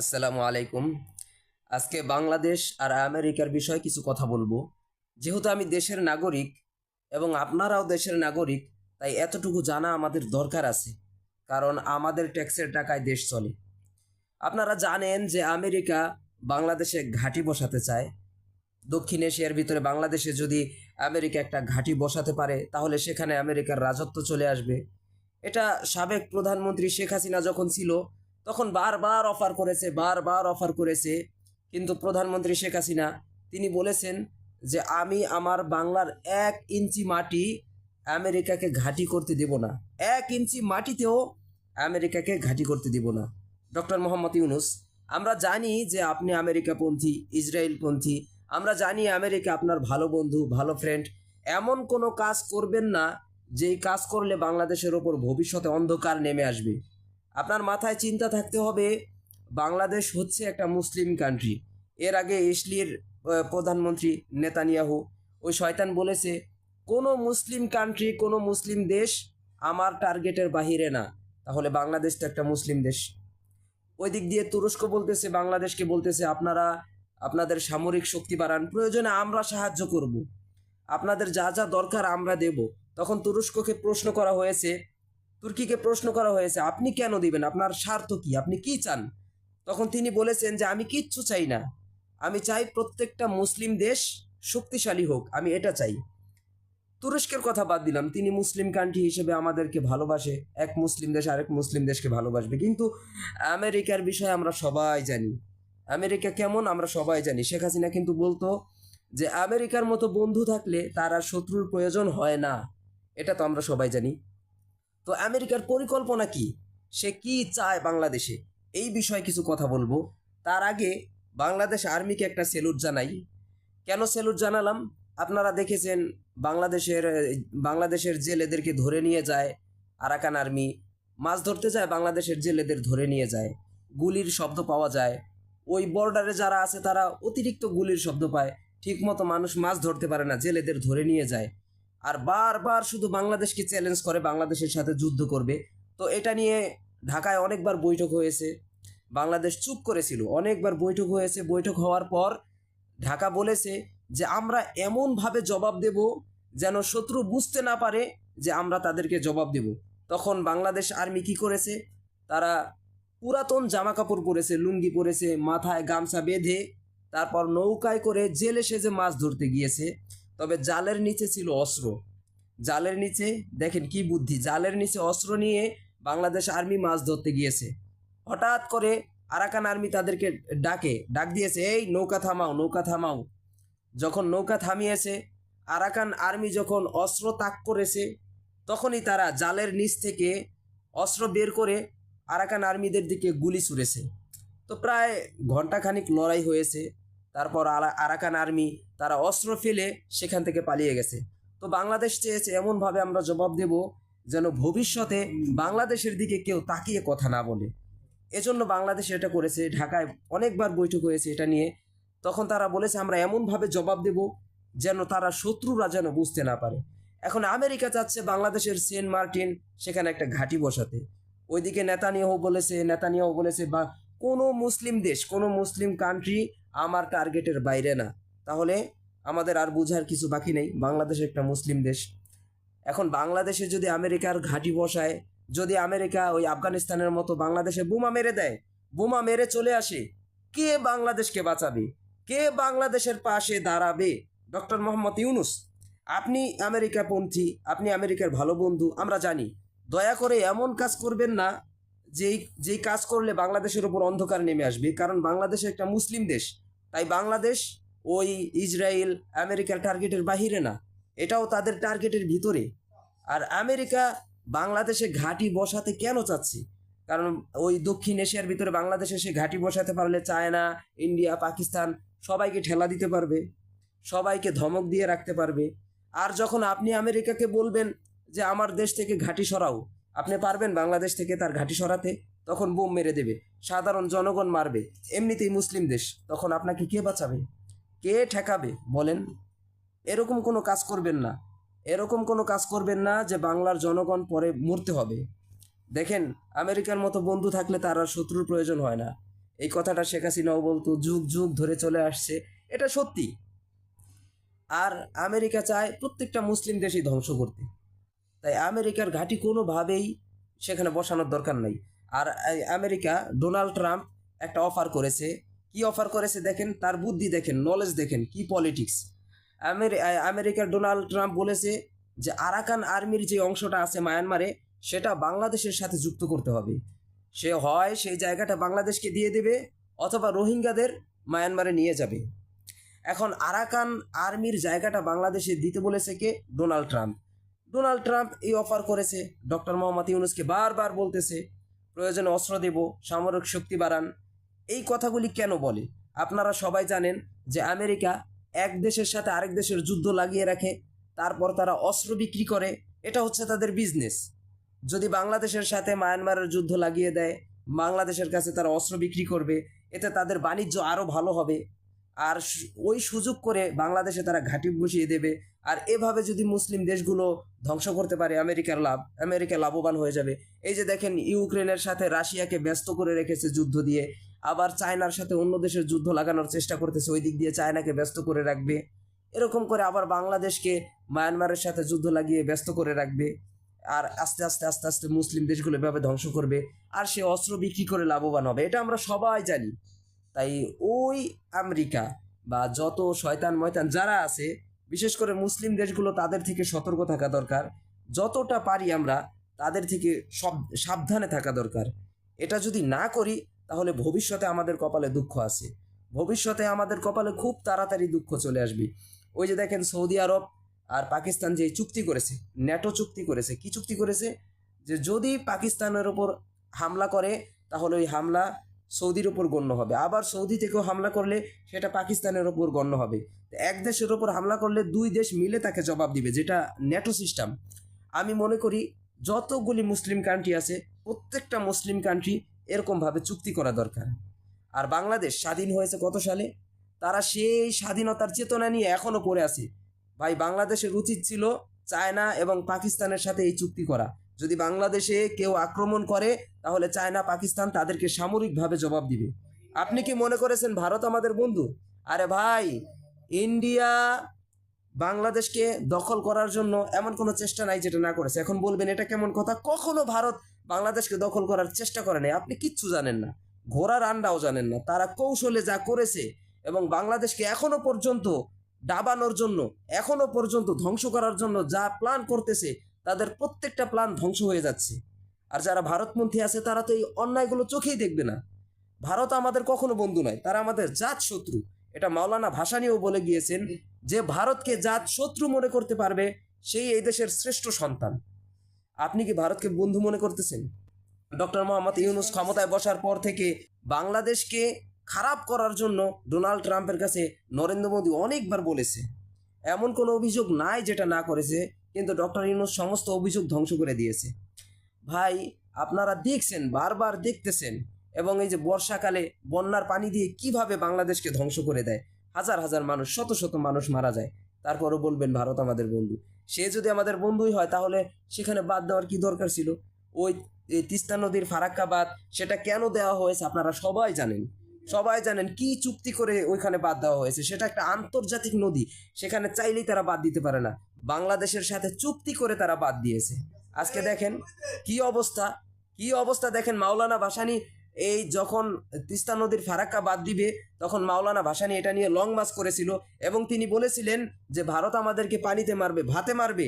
আসসালামু আলাইকুম। আজকে বাংলাদেশ আর আমেরিকার বিষয়ে কিছু কথা বলব। যেহেতু আমি দেশের নাগরিক এবং আপনারাও দেশের নাগরিক, তাই এতটুকু জানা আমাদের দরকার আছে, কারণ আমাদের ট্যাক্সের টাকায় দেশ চলে। আপনারা জানেন যে আমেরিকা বাংলাদেশে ঘাঁটি বসাতে চায়। দক্ষিণ এশিয়ার ভিতরে বাংলাদেশে যদি আমেরিকা একটা ঘাঁটি বসাতে পারে, তাহলে সেখানে আমেরিকার রাজত্ব চলে আসবে। এটা সাবেক প্রধানমন্ত্রী শেখ হাসিনা যখন ছিল তখন বারবার অফার করেছে, বারবার অফার করেছে। কিন্তু প্রধানমন্ত্রী শেখ হাসিনা, তিনি বলেছেন যে, আমি আমার বাংলার এক ইঞ্চি মাটি আমেরিকাকে ঘাঁটি করতে দেব না। এক ইঞ্চি মাটিতেও আমেরিকাকে ঘাঁটি করতে দিব না। ডক্টর মোহাম্মদ ইউনুস, আমরা জানি যে, আপনি আমেরিকাপন্থী, ইসরায়েলপন্থী। আমরা জানি আমেরিকা আপনার ভালো বন্ধু, ভালো ফ্রেন্ড এমন কোনো কাজ করবেন না, যেই কাজ করলে বাংলাদেশের ওপর ভবিষ্যতে অন্ধকার নেমে আসবে। আপনার মাথায় চিন্তা থাকতে হবে, বাংলাদেশ হচ্ছে একটা মুসলিম কান্ট্রি এর আগে ইসলির প্রধানমন্ত্রী নেতানিয়াহু ওই শয়তান বলেছে, কোনো মুসলিম কান্ট্রি কোনো মুসলিম দেশ আমার টার্গেটের বাহিরে না। তাহলে বাংলাদেশ তো একটা মুসলিম দেশ। ওই দিক দিয়ে তুরস্ক বলতেছে, বাংলাদেশকে বলতেছে, আপনারা আপনাদের সামরিক শক্তি বাড়ান, প্রয়োজনে আমরা সাহায্য করব। আপনাদের যা যা দরকার আমরা দেব। তখন তুরস্ককে প্রশ্ন করা হয়েছে তুর্কিকে প্রশ্ন করা হয়েছে, আপনি কেন দিবেন? আপনার স্বার্থ কি? আপনি কি চান? তখন তিনি বলেছেন যে, আমি কিচ্ছু চাই না। আমি চাই প্রত্যেকটা মুসলিম দেশ শক্তিশালী হোক। আমি এটা চাই। তুরস্কের কথা বাদ দিলাম। তিনি মুসলিম কান্ট্রি হিসেবে আমাদেরকে ভালোবাসে। এক মুসলিম দেশ আরেক মুসলিম দেশকে ভালোবাসবে। কিন্তু আমেরিকার বিষয়ে আমরা সবাই জানি। আমেরিকা কেমন আমরা সবাই জানি। শেখ হাসিনা কিন্তু বলতো যে, আমেরিকার মতো বন্ধু থাকলে তার আর শত্রুর প্রয়োজন হয় না। এটা তো আমরা সবাই জানি। তো আমেরিকার পরিকল্পনা কি? সে কি চায় বাংলাদেশে? এই বিষয়ে কিছু কথা বলব। তার আগে বাংলাদেশ আর্মিকে একটা সেলুট জানাই। কেন সেলুট জানালাম? আপনারা দেখেছেন বাংলাদেশের বাংলাদেশের জেলেদেরকে ধরে নিয়ে যায় আরাকান আর্মি। মাছ ধরতে যায়, বাংলাদেশের জেলেদের ধরে নিয়ে যায়। গুলির শব্দ পাওয়া যায়। ওই বর্ডারে যারা আছে, তারা অতিরিক্ত গুলির শব্দ পায়। ঠিকমতো মানুষ মাছ ধরতে পারে না, জেলেদের ধরে নিয়ে যায়। আর বারবার শুধু বাংলাদেশকে চ্যালেঞ্জ করে, বাংলাদেশের সাথে যুদ্ধ করবে। তো এটা নিয়ে ঢাকায় অনেকবার বৈঠক হয়েছে। বাংলাদেশ চুপ করেছিল। অনেকবার বৈঠক হয়েছে। বৈঠক হওয়ার পর ঢাকা বলেছে যে, আমরা এমনভাবে জবাব দেব যেন শত্রু বুঝতে না পারে যে, আমরা তাদেরকে জবাব দেব। তখন বাংলাদেশ আর্মি কি করেছে? তারা পুরাতন জামা কাপড় পরেছে, লুঙ্গি পরেছে, মাথায় গামছা বেঁধে তারপর নৌকায় করে জেলে সেজে মাছ ধরতে গিয়েছে। তবে জালের নিচে ছিল অস্ত্র। জালের নিচে, দেখেন কি বুদ্ধি, জালের নিচে অস্ত্র নিয়ে বাংলাদেশ আর্মি মাছ ধরতে গিয়েছে। হঠাৎ করে আরাকান আর্মি তাদেরকে ডাকে, ডাক দিয়েছে, এই, নৌকা থামাও নৌকা থামাও। যখন নৌকা থামিয়েছে, আরাকান আর্মি যখন অস্ত্র তাক করেছে, তখনই তারা জালের নিচ থেকে অস্ত্র বের করে আরাকান আর্মিদের দিকে গুলি ছুড়েছে। তো প্রায় ঘন্টাখানিক লড়াই হয়েছে। তারপর আরা- আরাকান আর্মি, তারা অস্ত্র ফেলে সেখান থেকে পালিয়ে গেছে। তো বাংলাদেশ চেয়েছে এমনভাবে আমরা জবাব দেব যেন ভবিষ্যতে বাংলাদেশের দিকে কেউ তাকিয়ে কথা না বলে। এজন্য বাংলাদেশ এটা করেছে, ঢাকায় অনেকবার বৈঠক হয়েছে এটা নিয়ে। তখন তারা বলেছে, আমরা এমনভাবে জবাব দেব যেন তারা শত্রুরা যেন বুঝতে না পারে। এখন আমেরিকা চাচ্ছে বাংলাদেশের সেন্ট মার্টিন সেখানে একটা ঘাঁটি বসাতে। ওইদিকে নেতানিয়াহু বলেছে নেতানিয়াহু বলেছে, বা কোনো মুসলিম দেশ, কোনো মুসলিম কান্ট্রি আমার টার্গেটের বাইরে না। তাহলে আমাদের আর বোঝার কিছু বাকি নেই। বাংলাদেশ একটা মুসলিম দেশ। এখন বাংলাদেশে যদি আমেরিকার ঘাঁটি বসায়, যদি আমেরিকা ওই আফগানিস্তানের মতো বাংলাদেশে বোমা মেরে দেয়, বোমা মেরে চলে আসে, কে বাংলাদেশকে বাঁচাবে? কে বাংলাদেশের পাশে দাঁড়াবে? ডক্টর মোহাম্মদ ইউনুস, আপনি আমেরিকাপন্থী, আপনি আমেরিকার ভালো বন্ধু, আমরা জানি। দয়া করে এমন কাজ করবেন না, যেই যেই কাজ করলে বাংলাদেশের উপর অন্ধকার নেমে আসবে। কারণ বাংলাদেশ একটা মুসলিম দেশ। তাই বাংলাদেশ ওই ইসরায়েল, আমেরিকার টার্গেটের বাহিরে না। এটাও তাদের টার্গেটের ভিতরে। আর আমেরিকা বাংলাদেশে ঘাঁটি বসাতে কেন চাচ্ছে? কারণ ওই দক্ষিণ এশিয়ার ভিতরে বাংলাদেশে সে ঘাঁটি বসাতে পারলে চায়না, ইন্ডিয়া, পাকিস্তান সবাইকে ঠেলা দিতে পারবে, সবাইকে ধমক দিয়ে রাখতে পারবে। আর যখন আপনি আমেরিকাকে বলবেন যে, আমার দেশ থেকে ঘাঁটি সরাও, আপনি পারবেন বাংলাদেশ থেকে তার ঘাঁটি সরাতে। তখন বোম মেরে দেবে। সাধারণ জনগণ মারবে। এমনিতেই মুসলিম দেশ, তখন আপনাকে কে বাঁচাবে? কে ঠেকাবে? বলেন। এরকম কোনো কাজ করবেন না। এরকম কোনো কাজ করবেন না যে বাংলার জনগণ পরে মরতে হবে। দেখেন, আমেরিকার মতো বন্ধু থাকলে তার আর শত্রুর প্রয়োজন হয় না। এই কথাটা শেখ হাসিনাও বলতো, যুগ যুগ ধরে চলে আসছে। এটা সত্যি। আর আমেরিকা চায় প্রত্যেকটা মুসলিম দেশই ধ্বংস করতে। তাই আমেরিকার ঘাঁটি কোনোভাবেই সেখানে বসানোর দরকার নাই। আর আমেরিকা ডোনাল্ড ট্রাম্প একটা অফার করেছে। কি অফার করেছে দেখেন? তার বুদ্ধি দেখেন নলেজ দেখেন, কি পলিটিক্স আমেরিকার ডোনাল্ড ট্রাম্প বলেছে যে আরাকান আর্মির যে অংশটা আছে মায়ানমারে, সেটা বাংলাদেশের সাথে যুক্ত করতে হবে। সে হয়, সেই জায়গাটা বাংলাদেশকে দিয়ে দেবে অথবা রোহিঙ্গাদের মায়ানমারে নিয়ে যাবে। এখন আরাকান আর্মির জায়গাটা বাংলাদেশে দিতে বলেছে কে? Donald Trump. ডোনাল্ড ট্রাম্প এই অফার করেছে। ডক্টর মোহাম্মদ ইউনুসকে বারবার বলতেছে প্রয়োজনে অস্ত্র দেব, সামরিক শক্তি বাড়ান। এই কথাগুলি কেন বলে? আপনারা সবাই জানেন যে আমেরিকা এক দেশের সাথে আরেক দেশের যুদ্ধ লাগিয়ে রাখে, তারপর তারা অস্ত্র বিক্রি করে, এটা হচ্ছে তাদের বিজনেস যদি বাংলাদেশের সাথে মায়ানমারের যুদ্ধ লাগিয়ে দেয়, বাংলাদেশের কাছে তারা অস্ত্র বিক্রি করবে, এতে তাদের বাণিজ্য আরও ভালো হবে। আর ওই সুযোগ করে বাংলাদেশে তারা ঘাঁটি বসিয়ে দেবে। আর এভাবে যদি মুসলিম দেশগুলো ধ্বংস করতে পারে, আমেরিকার লাভ, আমেরিকা লাভবান হয়ে যাবে। এই যে দেখেন, ইউক্রেনের সাথে রাশিয়াকে ব্যস্ত করে রেখেছে যুদ্ধ দিয়ে, আবার চায়নার সাথে অন্য দেশের যুদ্ধ লাগানোর চেষ্টা করতেছে, ওই দিক দিয়ে চায়নাকে ব্যস্ত করে রাখবে। এরকম করে আবার বাংলাদেশকে মায়ানমারের সাথে যুদ্ধ লাগিয়ে ব্যস্ত করে রাখবে। আর আস্তে আস্তে আস্তে আস্তে মুসলিম দেশগুলো এভাবে ধ্বংস করবে। আর সে অস্ত্র বিক্রি করে লাভবান হবে। এটা আমরা সবাই জানি। তাই ওই আমেরিকা বা যত শয়তান ময়তান যারা আছে, বিশেষ করে মুসলিম দেশগুলো তাদের থেকে সতর্ক থাকা দরকার। যতটা পারি আমরা তাদের থেকে সব, সাবধানে থাকা দরকার। এটা যদি না করি, তাহলে ভবিষ্যতে আমাদের কপালে দুঃখ আছে। ভবিষ্যতে আমাদের কপালে খুব তাড়াতাড়ি দুঃখ চলে আসবে। ওই যে দেখেন সৌদি আরব আর পাকিস্তান যে চুক্তি করেছে, ন্যাটো চুক্তি করেছে, কি চুক্তি করেছে? যে যদি পাকিস্তানের ওপর হামলা করে, তাহলে ওই হামলা সৌদির ওপর গণ্য হবে। আবার সৌদি থেকেও হামলা করলে সেটা পাকিস্তানের ওপর গণ্য হবে। এক দেশের ওপর হামলা করলে দুই দেশ মিলে তাকে জবাব দিবে, যেটা ন্যাটো সিস্টেম আমি মনে করি যতগুলি মুসলিম কান্ট্রি আছে, প্রত্যেকটা মুসলিম কান্ট্রি এরকমভাবে চুক্তি করা দরকার। আর বাংলাদেশ স্বাধীন হয়েছে কত সালে? তারা সেই স্বাধীনতার চেতনা নিয়ে এখনও পড়ে আছে। ভাই, বাংলাদেশের উচিত ছিল চায়না এবং পাকিস্তানের সাথে এই চুক্তি করা। যদি বাংলাদেশে কেউ আক্রমণ করে, তাহলে চায়না, পাকিস্তান তাদেরকে সামরিকভাবে জবাব দিবে। আপনি কি মনে করেছেন ভারত আমাদের বন্ধু? আরে ভাই, ইন্ডিয়া বাংলাদেশকে দখল করার জন্য এমন কোনো চেষ্টা নাই যেটা না করেছে। এখন বলবেন, এটা কেমন কথা? কখনো ভারত বাংলাদেশকে দখল করার চেষ্টা করে নাই। আপনি কিচ্ছু জানেন না। ঘোড়ার আন্ডাও জানেন না। তারা কৌশলে যা করেছে এবং বাংলাদেশকে এখনও পর্যন্ত ডাবানোর জন্য, এখনও পর্যন্ত ধ্বংস করার জন্য যা প্ল্যান করতেছে তাদের প্রত্যেকটা প্ল্যান ধ্বংস হয়ে যাচ্ছে। আর যারা ভারতপন্থী আছে, তারা তো এই অন্যায়গুলো চোখেই দেখবে না। ভারত আমাদের কখনো বন্ধু নয়, তারা আমাদের জাত শত্রু। এটা মাওলানা ভাসানিও বলে গিয়েছেন যে, ভারতকে জাত শত্রু মনে করতে পারবে সেই এই দেশের শ্রেষ্ঠ সন্তান। আপনি কি ভারতকে বন্ধু মনে করতেছেন? ডক্টর মোহাম্মদ ইউনুস ক্ষমতায় বসার পর থেকে বাংলাদেশকে খারাপ করার জন্য ডোনাল্ড ট্রাম্পের কাছে নরেন্দ্র মোদী অনেকবার বলেছে। এমন কোনো অভিযোগ নাই যেটা না করেছে কিন্তু ডক্টর ইউনুস সমস্ত অভিযোগ ধ্বংস করে দিয়েছে। ভাই, আপনারা দেখছেন, বারবার দেখতেছেন এবং এই যে বর্ষাকালে বন্যার পানি দিয়ে কীভাবে বাংলাদেশকে ধ্বংস করে দেয়। হাজার হাজার মানুষ, শত শত মানুষ মারা যায়। তারপরও বলবেন, ভারত আমাদের বন্ধু। সে যদি আমাদের বন্ধুই হয়, তাহলে সেখানে বাদ দেওয়ার কি দরকার ছিল? ওই তিস্তা নদীর ফারাক্কা বাদ সেটা কেন দেওয়া হয়েছে আপনারা সবাই জানেন। সবাই জানেন কি চুক্তি করে ওইখানে বাদ দেওয়া হয়েছে। সেটা একটা আন্তর্জাতিক নদী, সেখানে চাইলেই তারা বাদ দিতে পারে না। বাংলাদেশের সাথে চুক্তি করে তারা বাদ দিয়েছে। আজকে দেখেন কি অবস্থা কি অবস্থা দেখেন মাওলানা ভাসানি, এই যখন তিস্তা নদীর ফারাক্কা বাদ দিবে, তখন মাওলানা ভাসানি এটা নিয়ে লং মার্চ করেছিল এবং তিনি বলেছিলেন যে, ভারত আমাদেরকে পানিতে মারবে, ভাতে মারবে।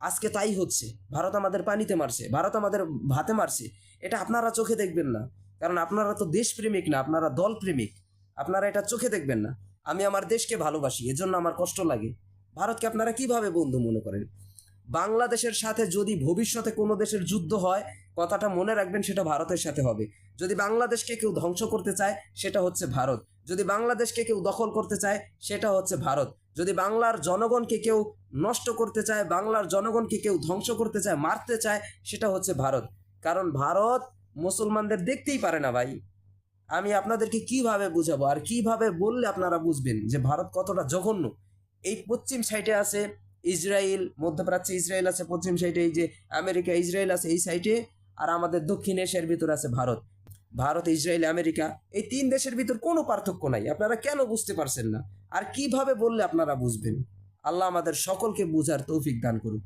আজকে তাই হচ্ছে, ভারত আমাদের পানিতে মারছে, ভারত আমাদের ভাতে মারছে। এটা আপনারা চোখে দেখবেন না। কারণ আপনারা তো দেশপ্রেমিক না, আপনারা দলপ্রেমিক। আপনারা এটা চোখে দেখবেন না। আমি আমার দেশকে ভালোবাসি, এজন্য আমার কষ্ট লাগে। ভারতকে আপনারা কীভাবে বন্ধু মনে করেন? বাংলাদেশের সাথে যদি ভবিষ্যতে কোনো দেশের যুদ্ধ হয়, কথাটা মনে রাখবেন, সেটা ভারতের সাথে হবে। যদি বাংলাদেশকে কেউ ধ্বংস করতে চায়, সেটা হচ্ছে ভারত। যদি বাংলাদেশকে কেউ দখল করতে চায়, সেটা হচ্ছে ভারত। যদি বাংলার জনগণকে কেউ নষ্ট করতে চায়, বাংলার জনগণকে কেউ ধ্বংস করতে চায়, মারতে চায়, সেটা হচ্ছে ভারত। কারণ ভারত মুসলমানদের দেখতেই পারে না ভাই। আমি আপনাদেরকে কীভাবে বুঝাবো আর কীভাবে বললে আপনারা বুঝবেন যে ভারত কতটা জঘন্য? এই পশ্চিম সাইডে আছে ইসরায়েল মধ্যপ্রাচ্যে ইসরায়েল আছে, পশ্চিম সাইডে এই যে আমেরিকা ইসরায়েল আছে এই সাইডে আর আমাদের দক্ষিণ এশিয়ার ভিতরে আছে ভারত। ভারত ইসরায়েল আমেরিকা, এই তিন দেশের ভিতর কোনো পার্থক্য নাই। আপনারা কেন বুঝতে পারছেন না? আর কীভাবে বললে আপনারা বুঝবেন? আল্লাহ আমাদের সকলকে বুঝার তৌফিক দান করুন